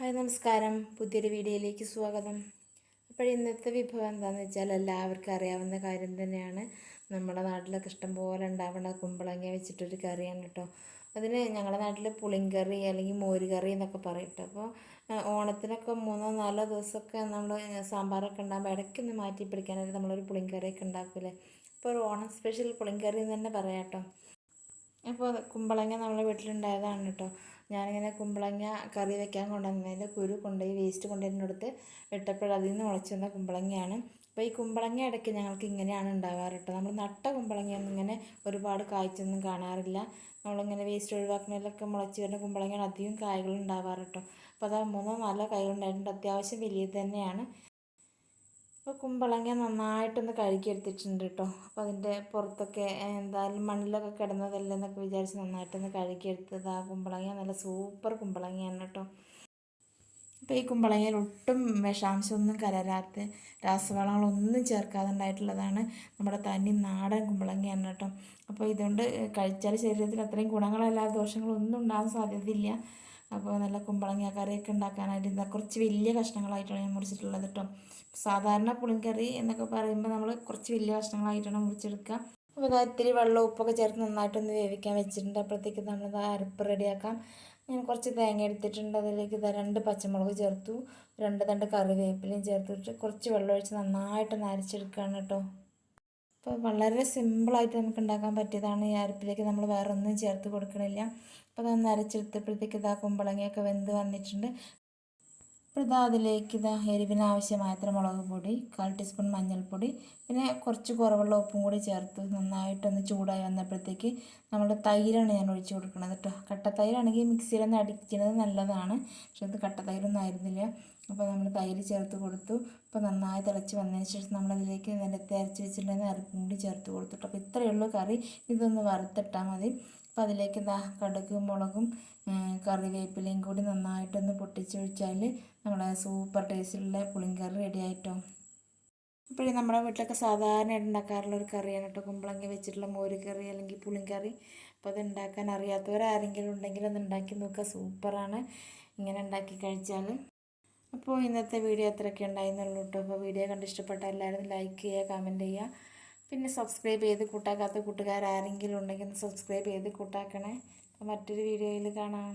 Hi നമസ്കാരം. പുതിയൊരു വീഡിയോയിലേക്ക് സ്വാഗതം. അപ്പോൾ ഇന്നത്തെ വിഭവം എന്താണെന്ന് വെച്ചാൽ എല്ലാവർക്കും അറിയാവുന്ന കാര്യം തന്നെയാണ്. നമ്മുടെ നാട്ടിലൊക്കെ ഇഷ്ടം പോലെ ഉണ്ടാവുന്ന കുമ്പളങ്ങ വെച്ചിട്ടൊരു കറിയാണ് കേട്ടോ. അതിന് ഞങ്ങളുടെ നാട്ടിൽ പുളിങ്കറി അല്ലെങ്കിൽ മോര് കറി എന്നൊക്കെ പറയും കേട്ടോ അപ്പോൾ ഓണത്തിനൊക്കെ മൂന്നോ നാലോ ദിവസമൊക്കെ നമ്മൾ സാമ്പാറൊക്കെ ഉണ്ടാകുമ്പോൾ ഇടയ്ക്കൊന്ന് മാറ്റി പിടിക്കാനായിട്ട് നമ്മളൊരു പുളിങ്കറിയൊക്കെ ഉണ്ടാക്കൂലേ അപ്പോൾ ഒരു ഓണം സ്പെഷ്യൽ പുളിങ്കറി എന്ന് തന്നെ പറയാം കേട്ടോ. അപ്പോൾ കുമ്പളങ്ങ നമ്മളെ വീട്ടിലുണ്ടായതാണ് കേട്ടോ. ഞാനിങ്ങനെ കുമ്പളങ്ങ കറി വെക്കാൻ കൊണ്ടുവന്നതിന്റെ കുരു കൊണ്ടുപോയി വേസ്റ്റ് കൊണ്ടുവരുന്നിടത്ത് ഇട്ടപ്പോൾ അതിൽ നിന്ന് മുളച്ച് വന്ന കുമ്പളങ്ങയാണ്. അപ്പോൾ ഈ കുമ്പളങ്ങ ഇടയ്ക്ക് ഞങ്ങൾക്ക് ഇങ്ങനെയാണ് ഉണ്ടാകാറ് കേട്ടോ നമ്മൾ നട്ട കുമ്പളങ്ങയൊന്നും ഇങ്ങനെ ഒരുപാട് കായ്ച്ചൊന്നും കാണാറില്ല. നമ്മളിങ്ങനെ വേസ്റ്റ് ഒഴിവാക്കുന്നതിലൊക്കെ മുളച്ച് വരുന്ന കുമ്പളങ്ങയാണ് അധികം കായകളുണ്ടാകാറ് ഉണ്ടാവാറ് കേട്ടോ അപ്പോൾ അത് മൂന്നോ നാലോ കായ്കളുണ്ടായിട്ടുണ്ട് അത്യാവശ്യം വലിയത് തന്നെയാണ്. അപ്പോൾ കുമ്പളങ്ങ നന്നായിട്ടൊന്ന് കഴുകിയെടുത്തിട്ടുണ്ട് കേട്ടോ അപ്പോൾ അതിന്റെ പുറത്തൊക്കെ എന്തായാലും മണ്ണിലൊക്കെ കിടന്നതല്ലേ എന്നൊക്കെ വിചാരിച്ച് നന്നായിട്ടൊന്ന് കഴുകിയെടുത്തത്. ആ കുമ്പളങ്ങ നല്ല സൂപ്പർ കുമ്പളങ്ങയാണ് കേട്ടോ അപ്പോൾ ഈ കുമ്പളങ്ങയിൽ ഒട്ടും വിഷാംശമൊന്നും കലരാത്ത രാസവളങ്ങളൊന്നും ചേർക്കാതെ ഉണ്ടായിട്ടുള്ളതാണ് നമ്മുടെ തനി നാടൻ കുമ്പളങ്ങയാണ് കേട്ടോ അപ്പോൾ ഇതുകൊണ്ട് കഴിച്ചാൽ ശരീരത്തിൽ അത്രയും ഗുണങ്ങളല്ലാതെ ദോഷങ്ങളൊന്നും ഉണ്ടാകാൻ സാധ്യതയില്ല. അപ്പോൾ നല്ല കുമ്പളങ്ങ കറിയൊക്കെ ഉണ്ടാക്കാനായിട്ട് എന്താ കുറച്ച് വലിയ കഷ്ണങ്ങളായിട്ടാണ് ഞാൻ മുറിച്ചിട്ടുള്ളത് കേട്ടോ. സാധാരണ പുളിങ്കറി എന്നൊക്കെ പറയുമ്പോൾ നമ്മൾ കുറച്ച് വലിയ കഷ്ണങ്ങളായിട്ടാണ് മുറിച്ചെടുക്കുക. അപ്പോൾ ഇതാ ഇത്തിരി വെള്ളം ഉപ്പൊക്കെ ചേർത്ത് നന്നായിട്ടൊന്ന് വേവിക്കാൻ വെച്ചിട്ടുണ്ട്. അപ്പോഴത്തേക്ക് നമ്മൾ അരപ്പ് റെഡിയാക്കാം. ഞാൻ കുറച്ച് തേങ്ങ എടുത്തിട്ടുണ്ട്. അതിലേക്ക് രണ്ട് പച്ചമുളക് ചേർത്തു. രണ്ട് തണ്ട് കറിവേപ്പിലയും ചേർത്തിട്ട് കുറച്ച് വെള്ളം ഒഴിച്ച് നന്നായിട്ടൊന്ന് അരച്ചെടുക്കുകയാണ് കേട്ടോ. അപ്പോൾ വളരെ സിമ്പിളായിട്ട് നമുക്ക് ഉണ്ടാക്കാൻ പറ്റിയതാണ് ഈ അരപ്പിലേക്ക് നമ്മൾ വേറെ ഒന്നും ചേർത്ത് കൊടുക്കണില്ല. അപ്പോൾ അതൊന്ന് അരച്ചെടുത്തപ്പോഴത്തേക്ക് ഇതാ കുമ്പളങ്ങയൊക്കെ വെന്ത് വന്നിട്ടുണ്ട്. അപ്പോൾ ഇതാ അതിലേക്ക് ഇതാ എരിവിന് ആവശ്യമായത്ര മുളക് പൊടി കാൽ ടീസ്പൂൺ മഞ്ഞൾപ്പൊടി പിന്നെ കുറച്ച് കുറവുള്ള ഉപ്പും കൂടി ചേർത്ത് നന്നായിട്ടൊന്ന് ചൂടായി വന്നപ്പോഴത്തേക്ക് നമ്മൾ തൈരാണ് ഞാൻ ഒഴിച്ച് കൊടുക്കുന്നത് കേട്ടോ. കട്ട തൈരാണെങ്കിൽ മിക്സിയിലൊന്ന് അടിക്കുന്നത് നല്ലതാണ്. പക്ഷെ ഇത് കട്ട തൈരൊന്നും ആയിരുന്നില്ല. അപ്പോൾ നമ്മൾ തൈര് ചേർത്ത് കൊടുത്തു. അപ്പോൾ നന്നായി തിളച്ച് വന്നതിന് ശേഷം നമ്മളതിലേക്ക് നിലത്ത് അരച്ച് വെച്ചിട്ടുണ്ടെങ്കിൽ അരപ്പും കൂടി ചേർത്ത് കൊടുത്തിട്ട് അപ്പോൾ ഇത്രയേ ഉള്ളൂ കറി. ഇതൊന്ന് വറുത്തിട്ടാൽ മതി. അപ്പോൾ അതിലേക്ക് ദാ കടുക് മുളകും കറിവേപ്പിലയും കൂടി നന്നായിട്ടൊന്ന് പൊട്ടിച്ചൊഴിച്ചാൽ നമ്മളെ സൂപ്പർ ടേസ്റ്റിലുള്ള പുളിങ്കറി റെഡി ആയിട്ടോ. ഇപ്പോഴും നമ്മുടെ വീട്ടിലൊക്കെ സാധാരണയായിട്ട് ഉണ്ടാക്കാറുള്ള ഒരു കറിയാണ് കേട്ടോ കുമ്പളങ്ങ വെച്ചിട്ടുള്ള മോര് കറി അല്ലെങ്കിൽ പുളിങ്കറി. അപ്പോൾ അത് ഉണ്ടാക്കാൻ അറിയാത്തവരാരെങ്കിലും ഉണ്ടെങ്കിൽ അത് ഉണ്ടാക്കി നോക്കുക. സൂപ്പറാണ്. ഇങ്ങനെ ഉണ്ടാക്കി കഴിച്ചാൽ അപ്പോൾ ഇന്നത്തെ വീഡിയോ അത്രയൊക്കെ ഉണ്ടായിരുന്നുള്ളൂ കേട്ടോ. അപ്പോൾ വീഡിയോ കണ്ട് ഇഷ്ടപ്പെട്ട എല്ലാവരും ലൈക്ക് ചെയ്യുക കമന്റ് ചെയ്യുക. പിന്നെ സബ്സ്ക്രൈബ് ചെയ്ത് കൂട്ടാക്കാത്ത കൂട്ടുകാരാരെങ്കിലും ഉണ്ടെങ്കിൽ സബ്സ്ക്രൈബ് ചെയ്ത് കൂട്ടാക്കണേ. മറ്റൊരു വീഡിയോയിൽ കാണാം.